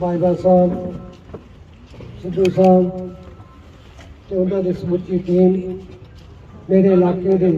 ਬਾਈਬਾ ਸਾਹਿਬ, ਸਿੱਧੂ ਸਾਹਿਬ ਤੇ ਉਹਨਾਂ ਦੀ ਸਮੁੱਚੀ ਟੀਮ ਮੇਰੇ ਇਲਾਕੇ ਦੇ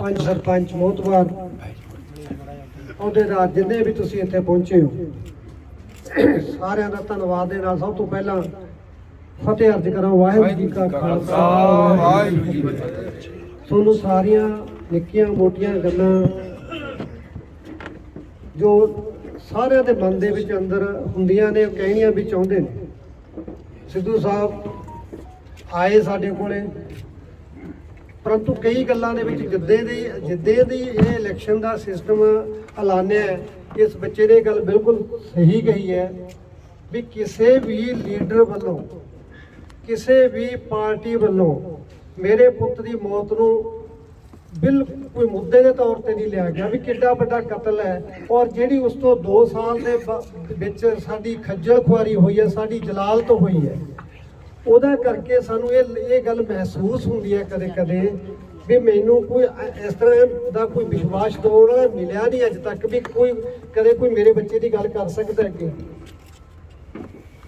ਪੰਜ ਸਰਪੰਚ ਮੋਤਬਾਰ ਅਹੁਦੇਦਾਰ ਜਿੰਨੇ ਵੀ ਤੁਸੀਂ ਇੱਥੇ ਪਹੁੰਚੇ ਹੋ, ਸਾਰਿਆਂ ਦਾ ਧੰਨਵਾਦ ਦੇ ਨਾਲ ਸਭ ਤੋਂ ਪਹਿਲਾਂ ਫਤਿਹ ਅਰਜ ਕਰਾਂ, ਵਾਹਿਗੁਰੂ ਜੀ ਕਾ ਖਾਲਸਾ, ਵਾਹਿਗੁਰੂ ਜੀ ਤੁਹਾਨੂੰ ਸਾਰੀਆਂ ਨਿੱਕੀਆਂ ਮੋਟੀਆਂ ਗੱਲਾਂ ਜੋ ਸਾਰਿਆਂ ਦੇ ਮਨ ਦੇ ਵਿੱਚ ਅੰਦਰ ਹੁੰਦੀਆਂ ਨੇ, ਉਹ ਕਹਿਣੀਆਂ ਵੀ ਚਾਹੁੰਦੇ ਨੇ। ਸਿੱਧੂ ਸਾਹਿਬ ਆਏ ਸਾਡੇ ਕੋਲੇ, ਪਰੰਤੂ ਕਈ ਗੱਲਾਂ ਦੇ ਵਿੱਚ ਜਿੱਦੇ ਦੀ ਜਿੱਦੇ ਦੀ ਇਹ ਇਲੈਕਸ਼ਨ ਦਾ ਸਿਸਟਮ ਐਲਾਨਿਆ ਇਸ ਬੱਚੇ ਨੇ ਇਹ ਗੱਲ ਬਿਲਕੁਲ ਸਹੀ ਕਹੀ ਹੈ ਵੀ ਕਿਸੇ ਵੀ ਲੀਡਰ ਵੱਲੋਂ, ਕਿਸੇ ਵੀ ਪਾਰਟੀ ਵੱਲੋਂ ਮੇਰੇ ਪੁੱਤ ਦੀ ਮੌਤ ਨੂੰ ਬਿਲ ਕੋਈ ਮੁੱਦੇ ਦੇ ਤੌਰ ਤੇ ਨਹੀਂ ਲਿਆ ਗਿਆ ਵੀ ਕਿੱਡਾ ਵੱਡਾ ਕਤਲ ਹੈ। ਔਰ ਜਿਹੜੀ ਉਸ ਤੋਂ 2 ਸਾਲ ਦੇ ਵਿੱਚ ਸਾਡੀ ਖੱਜਲ ਖੁਆਰੀ ਹੋਈ ਹੈ, ਸਾਡੀ ਜਲਾਲਤ ਹੋਈ ਹੈ, ਉਹਦਾ ਕਰਕੇ ਸਾਨੂੰ ਇਹ ਇਹ ਗੱਲ ਮਹਿਸੂਸ ਹੁੰਦੀ ਹੈ ਕਦੇ ਕਦੇ ਵੀ ਮੈਨੂੰ ਕੋਈ ਇਸ ਤਰ੍ਹਾਂ ਦਾ ਕੋਈ ਵਿਸ਼ਵਾਸ ਦੌੜ ਮਿਲਿਆ ਨਹੀਂ ਅੱਜ ਤੱਕ ਵੀ ਕੋਈ ਕਦੇ ਕੋਈ ਮੇਰੇ ਬੱਚੇ ਦੀ ਗੱਲ ਕਰ ਸਕਦਾ ਅੱਗੇ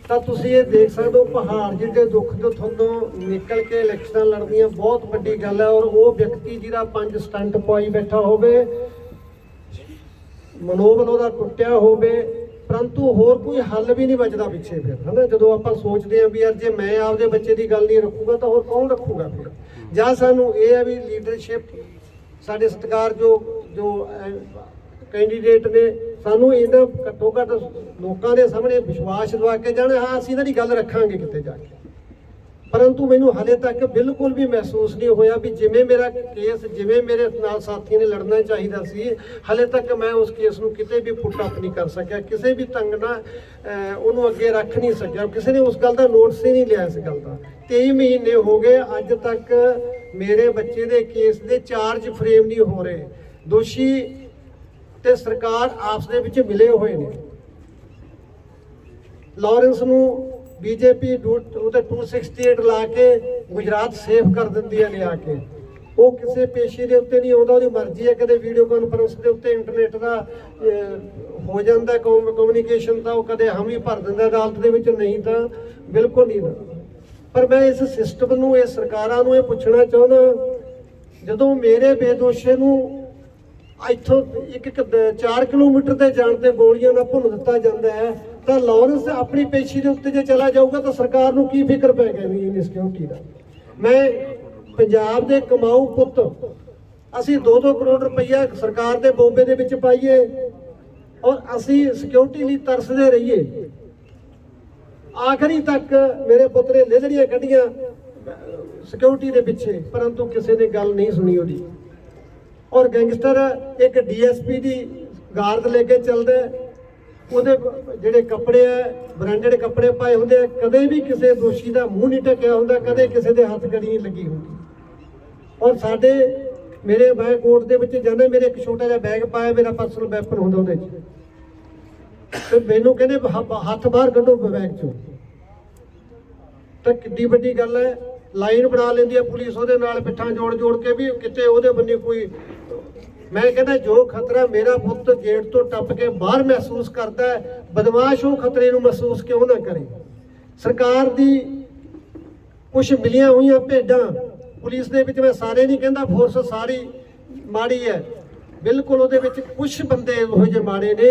ਤਾਂ ਤੁਸੀਂ ਇਹ ਦੇਖ ਸਕਦੇ ਹੋ, ਪਹਾੜ ਜਿਹਦੇ ਦੁੱਖ ਤੋਂ ਤੁਹਾਨੂੰ ਨਿਕਲ ਕੇ ਇਲੈਕਸ਼ਨਾਂ ਲੜਨੀਆਂ ਬਹੁਤ ਵੱਡੀ ਗੱਲ ਹੈ ਔਰ ਉਹ ਵਿਅਕਤੀ ਜਿਹਦਾ ਪੰਜ ਸਟੰਟ ਪਾਈ ਬੈਠਾ ਹੋਵੇ, ਮਨੋਬਲ ਉਹਦਾ ਟੁੱਟਿਆ ਹੋਵੇ, ਪਰੰਤੂ ਹੋਰ ਕੋਈ ਹੱਲ ਵੀ ਨਹੀਂ ਬਚਦਾ ਪਿੱਛੇ ਫਿਰ, ਹਨਾ? ਜਦੋਂ ਆਪਾਂ ਸੋਚਦੇ ਹਾਂ ਵੀ ਯਾਰ ਜੇ ਮੈਂ ਆਪਦੇ ਬੱਚੇ ਦੀ ਗੱਲ ਨਹੀਂ ਰੱਖੂਗਾ ਤਾਂ ਹੋਰ ਕੌਣ ਰੱਖੂਗਾ ਫਿਰ? ਜਾਂ ਸਾਨੂੰ ਇਹ ਹੈ ਵੀ ਲੀਡਰਸ਼ਿਪ ਸਾਡੇ ਸਤਿਕਾਰ ਜੋ ਜੋ ਕੈਂਡੀਡੇਟ ਨੇ ਸਾਨੂੰ ਇਹਨਾਂ ਘੱਟੋ ਘੱਟ ਲੋਕਾਂ ਦੇ ਸਾਹਮਣੇ ਵਿਸ਼ਵਾਸ ਦਿਵਾ ਕੇ ਜਾਣ, ਹਾਂ, ਅਸੀਂ ਇਹਨਾਂ ਦੀ ਗੱਲ ਰੱਖਾਂਗੇ ਕਿਤੇ ਜਾ ਕੇ। ਪਰੰਤੂ ਮੈਨੂੰ ਹਲੇ ਤੱਕ ਬਿਲਕੁਲ ਵੀ ਮਹਿਸੂਸ ਨਹੀਂ ਹੋਇਆ ਵੀ ਜਿਵੇਂ ਮੇਰਾ ਕੇਸ, ਜਿਵੇਂ ਮੇਰੇ ਨਾਲ ਸਾਥੀਆਂ ਨੇ ਲੜਨਾ ਚਾਹੀਦਾ ਸੀ, ਹਲੇ ਤੱਕ ਮੈਂ ਉਸ ਕੇਸ ਨੂੰ ਕਿਤੇ ਵੀ ਪੁੱਟ ਅਪ ਨਹੀਂ ਕਰ ਸਕਿਆ, ਕਿਸੇ ਵੀ ਤੰਗ ਨਾਲ ਉਹਨੂੰ ਅੱਗੇ ਰੱਖ ਨਹੀਂ ਸਕਿਆ। ਕਿਸੇ ਨੇ ਉਸ ਗੱਲ ਦਾ ਨੋਟਿਸ ਹੀ ਨਹੀਂ ਲਿਆ ਇਸ ਗੱਲ ਦਾ। 23 ਮਹੀਨੇ ਹੋ ਗਏ, ਅੱਜ ਤੱਕ ਮੇਰੇ ਬੱਚੇ ਦੇ ਕੇਸ ਦੇ ਚਾਰਜ ਫਰੇਮ ਨਹੀਂ ਹੋ ਰਹੇ। ਦੋਸ਼ੀ ਤੇ ਸਰਕਾਰ ਆਪਸ ਦੇ ਵਿੱਚ ਮਿਲੇ ਹੋਏ ਨੇ। ਲਾਰੈਂਸ ਨੂੰ ਬੀਜੇਪੀ ਉਹਦੇ 268 ਲਾ ਕੇ ਗੁਜਰਾਤ ਸੇਫ ਕਰ ਦਿੰਦੀ ਹੈ ਲਿਆ ਕੇ। ਉਹ ਕਿਸੇ ਪੇਸ਼ੀ ਦੇ ਉੱਤੇ ਨਹੀਂ ਆਉਂਦਾ, ਉਹਦੀ ਮਰਜ਼ੀ ਹੈ, ਕਦੇ ਵੀਡੀਓ ਕਾਨਫਰੰਸ ਦੇ ਉੱਤੇ ਇੰਟਰਨੈਟ ਦਾ ਹੋ ਜਾਂਦਾ ਕਮਿਊਨੀਕੇਸ਼ਨ ਤਾਂ ਉਹ ਕਦੇ ਹਮ ਹੀ ਭਰ ਦਿੰਦਾ, ਅਦਾਲਤ ਦੇ ਵਿੱਚ ਨਹੀਂ ਤਾਂ ਬਿਲਕੁਲ ਨਹੀਂ। ਪਰ ਮੈਂ ਇਸ ਸਿਸਟਮ ਨੂੰ ਇਹ ਸਰਕਾਰਾਂ ਨੂੰ ਇਹ ਪੁੱਛਣਾ ਚਾਹੁੰਦਾ, ਜਦੋਂ ਮੇਰੇ ਬੇਦੋਸ਼ੇ ਨੂੰ ਇੱਥੋਂ ਇੱਕ ਇੱਕ 4 ਕਿਲੋਮੀਟਰ ਤੇ ਜਾਣ ਤੇ ਗੋਲੀਆਂ ਨਾਲ ਭੁੰਨ ਦਿੱਤਾ ਜਾਂਦਾ ਹੈ। ਤਾਂ ਲਾਰੈਂਸ ਆਪਣੀ ਪੇਸ਼ੀ ਦੇ ਉੱਤੇ ਜੇ ਚਲਾ ਜਾਊਗਾ ਤਾਂ ਸਰਕਾਰ ਨੂੰ ਕੀ ਫਿਕਰ ਪੈ ਗਈ ਇਨ ਸਿਕਿਉਰਿਟੀ ਦਾ? ਮੈਂ ਪੰਜਾਬ ਦੇ ਕਮਾਊ ਪੁੱਤ, ਅਸੀਂ 2-2 ਕਰੋੜ ਰੁਪਈਆ ਸਰਕਾਰ ਦੇ ਬੋਬੇ ਦੇ ਵਿੱਚ ਪਾਈਏ ਔਰ ਅਸੀਂ ਸਿਕਿਉਰਿਟੀ ਲਈ ਤਰਸਦੇ ਰਹੀਏ। ਆਖਰੀ ਤੱਕ ਮੇਰੇ ਪੁੱਤ ਨੇ ਲੇਜ਼ੜੀਆਂ ਕੱਢੀਆਂ ਸਿਕਿਉਰਿਟੀ ਦੇ ਪਿੱਛੇ, ਪਰੰਤੂ ਕਿਸੇ ਨੇ ਗੱਲ ਨਹੀਂ ਸੁਣੀ ਉਹਦੀ। ਔਰ ਗੈਂਗਸਟਰ ਇੱਕ ਡੀਐਸਪੀ ਦੀ ਗਾਰਦ ਲੈ ਕੇ ਚੱਲਦਾ, ਉਹਦੇ ਜਿਹੜੇ ਕੱਪੜੇ ਆ ਬ੍ਰਾਂਡਡ ਕੱਪੜੇ ਪਾਏ ਹੁੰਦੇ ਆ, ਕਦੇ ਵੀ ਕਿਸੇ ਦੋਸ਼ੀ ਦਾ ਮੂੰਹ ਨਹੀਂ ਢੱਕਿਆ ਹੁੰਦਾ, ਕਦੇ ਕਿਸੇ ਦੇ ਹੱਥ ਗੜੀ ਨਹੀਂ ਲੱਗੀ ਹੁੰਦੀ। ਔਰ ਸਾਡੇ, ਮੇਰੇ ਮੈਂ ਕੋਰਟ ਦੇ ਵਿੱਚ ਜਾਂਦੇ ਮੇਰੇ ਇੱਕ ਛੋਟਾ ਜਿਹਾ ਬੈਗ ਪਾਇਆ, ਮੇਰਾ ਪਰਸਨਲ ਵੈਪਨ ਹੁੰਦਾ ਉਹਦੇ 'ਚ ਤੇ ਮੈਨੂੰ ਕਹਿੰਦੇ ਹੱਥ ਬਾਹਰ ਕੱਢੋ ਬੈਗ 'ਚੋਂ। ਤਾਂ ਕਿੱਡੀ ਵੱਡੀ ਗੱਲ ਹੈ ਲਾਈਨ ਬਣਾ ਲੈਂਦੀ ਹੈ ਪੁਲਿਸ ਉਹਦੇ ਨਾਲ ਪਿੱਠਾਂ ਜੋੜ ਜੋੜ ਕੇ ਵੀ ਕਿਤੇ ਉਹਦੇ ਬੰਨੇ ਕੋਈ ਮੈਂ ਕਹਿੰਦਾ ਜੋ ਖਤਰਾ ਮੇਰਾ ਪੁੱਤ ਗੇਟ ਤੋਂ ਟੱਪ ਕੇ ਬਾਹਰ ਮਹਿਸੂਸ ਕਰਦਾ ਹੈ, ਬਦਮਾਸ਼ ਉਹ ਖਤਰੇ ਨੂੰ ਮਹਿਸੂਸ ਕਿਉਂ ਨਾ ਕਰੇ? ਸਰਕਾਰ ਦੀ ਕੁਝ ਮਿਲੀਆਂ ਹੋਈਆਂ ਭੇਡਾਂ, ਪੁਲਿਸ ਦੇ ਵਿੱਚ ਮੈਂ ਸਾਰੇ ਨਹੀਂ ਕਹਿੰਦਾ ਫੋਰਸ ਸਾਰੀ ਮਾੜੀ ਹੈ। ਬਿਲਕੁਲ ਉਹਦੇ ਵਿੱਚ ਕੁਝ ਬੰਦੇ ਇਹੋ ਜਿਹੇ ਮਾੜੇ ਨੇ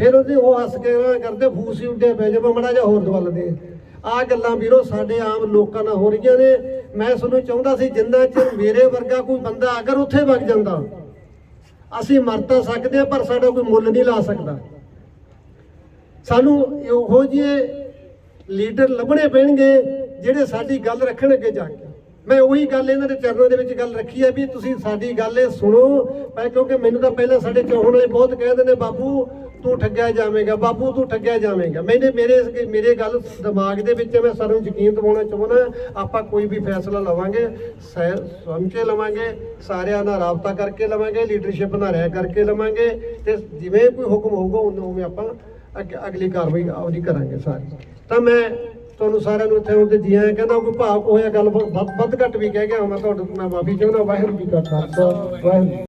ਫਿਰ ਉਹਦੇ ਉਹ ਹੱਸ ਕੇ ਨਾ ਕਰਦੇ, ਫੂਸੀ ਉੱਡੇ ਪੈ ਜਾ ਮੜਾ ਜਾ ਹੋਰ ਦਵਲ ਦੇ ਆ ਗੱਲਾਂ ਵੀਰੋ ਸਾਡੇ ਆਮ ਲੋਕਾਂ ਨਾਲ ਹੋ ਰਹੀਆਂ ਨੇ। ਮੈਂ ਤੁਹਾਨੂੰ ਚਾਹੁੰਦਾ ਸੀ ਜਿੰਨਾ ਚਿਰ ਮੇਰੇ ਵਰਗਾ ਕੋਈ ਬੰਦਾ ਅਗਰ ਉੱਥੇ ਵਗ ਜਾਂਦਾ, ਅਸੀਂ ਮਰ ਤਾਂ ਸਕਦੇ ਹਾਂ, ਪਰ ਸਾਡਾ ਕੋਈ ਮੁੱਲ ਨਹੀਂ ਲਾ ਸਕਦਾ। ਸਾਨੂੰ ਇਹੋ ਜਿਹੇ ਲੀਡਰ ਲੱਭਣੇ ਪੈਣਗੇ, ਜਿਹੜੇ ਸਾਡੀ ਗੱਲ ਰੱਖਣ ਅੱਗੇ ਜਾ ਕੇ। ਮੈਂ ਉਹੀ ਗੱਲ ਇਹਨਾਂ ਦੇ ਚਰਨਾਂ ਦੇ ਵਿੱਚ ਗੱਲ ਰੱਖੀ ਹੈ ਵੀ ਤੁਸੀਂ ਸਾਡੀ ਗੱਲ ਇਹ ਸੁਣੋ। ਮੈਂ ਕਿਉਂਕਿ ਮੈਨੂੰ ਤਾਂ ਪਹਿਲਾਂ ਸਾਡੇ ਚਾਹਣ ਵਾਲੇ ਬਹੁਤ ਕਹਿੰਦੇ ਨੇ, ਬਾਪੂ ਤੂੰ ਠੱਗਿਆ ਜਾਵੇਂਗਾ, ਬਾਪੂ ਤੂੰ ਠੱਗਿਆ ਜਾਵੇਂਗਾ। ਮੈਨੇ ਮੇਰੇ ਮੇਰੇ ਗੱਲ ਦਿਮਾਗ ਦੇ ਵਿੱਚ ਮੈਂ ਸਾਰਿਆਂ ਨੂੰ ਯਕੀਨ ਦਿਵਾਉਣਾ ਚਾਹੁੰਦਾ, ਆਪਾਂ ਕੋਈ ਵੀ ਫੈਸਲਾ ਲਵਾਂਗੇ, ਸਹਿ ਸਮਝ ਕੇ ਲਵਾਂਗੇ, ਸਾਰਿਆਂ ਨਾਲ ਰਾਬਤਾ ਕਰਕੇ ਲਵਾਂਗੇ ਲੀਡਰਸ਼ਿਪ ਨਾਲ ਰਹਿ ਕਰਕੇ ਲਵਾਂਗੇ, ਤੇ ਜਿਵੇਂ ਕੋਈ ਹੁਕਮ ਹੋਊਗਾ, ਉਵੇਂ ਉਵੇਂ ਆਪਾਂ ਅੱਗੇ- ਅਗਲੀ ਕਾਰਵਾਈ ਆਪਦੀ ਕਰਾਂਗੇ ਸਾਰੇ। ਤਾਂ ਮੈਂ ਤੁਹਾਨੂੰ ਸਾਰਿਆਂ ਨੂੰ ਇੱਥੇ ਹੁੰਦੇ ਜੀ ਆਇਆਂ ਕਹਿੰਦਾ, ਕੋਈ ਭਾਵਕ ਹੋਇਆ ਗੱਲ ਵੱਧ ਵੱਧ ਘੱਟ ਵੀ ਕਹਿ ਗਿਆ ਮੈਂ ਤੁਹਾਡੇ ਤੋਂ ਮੈਂ ਮਾਫੀ ਚਾਹੁੰਦਾ, ਵਾਹਿਗੁਰੂ ਜੀ ਕਾ ਖਾਲਸਾ, ਵਾਹਿਗੁਰੂ